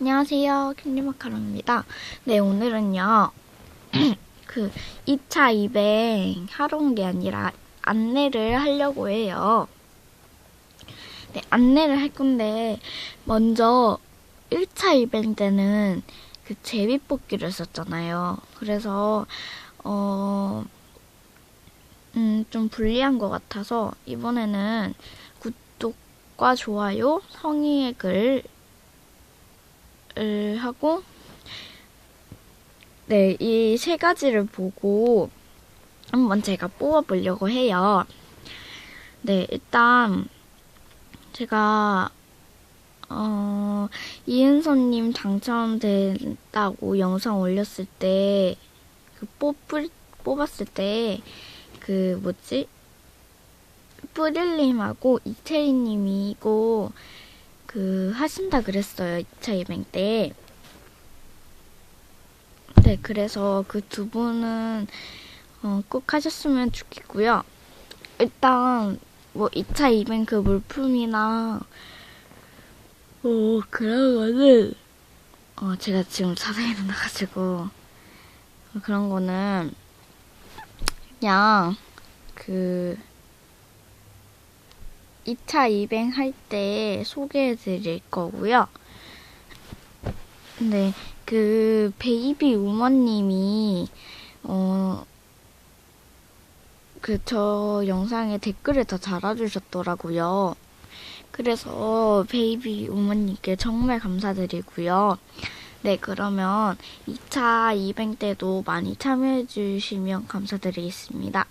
안녕하세요. 캔디마카롱입니다. 네, 오늘은요, 그 2차 이벤 하러 온 게 아니라 안내를 하려고 해요. 네, 안내를 할 건데, 먼저 1차 이벤 때는 그 제비뽑기를 썼잖아요. 그래서, 어, 음, 좀 불리한 것 같아서, 이번에는 구독과 좋아요, 성의의 글, 을 하고 네, 이 세 가지를 보고 한번 제가 뽑아보려고 해요. 네, 일단 제가 어, 이은서님 당첨됐다고 영상 올렸을 때, 그 뽑을, 뽑았을 때, 그 뭐지? 뿌릴님하고 이태리님이 이거 그 하신다 그랬어요. 2차 이벤 때. 네, 그래서 그 두 분은 어, 꼭 하셨으면 좋겠고요. 일단 뭐 2차 이벤 그 물품이나 어 그런 거는 어 제가 지금 자세히 나가지고 어, 그런 거는 그냥 그 2차 이벤 할때 소개해 드릴 거고요. 네, 그 베이비 우먼님이 어 그 저 영상에 댓글을 더 달아주셨더라고요. 그래서 베이비 우먼님께 정말 감사드리고요. 네, 그러면 2차 이벤 때도 많이 참여해 주시면 감사드리겠습니다.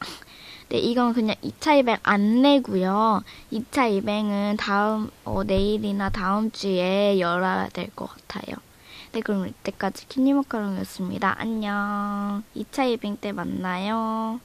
네, 이건 그냥 2차 이벤 안내고요. 2차 이벤은 다음 어, 내일이나 다음 주에 열어야 될 것 같아요. 네, 그럼 이때까지 키니마카롱이었습니다. 안녕. 2차 이벤 때 만나요.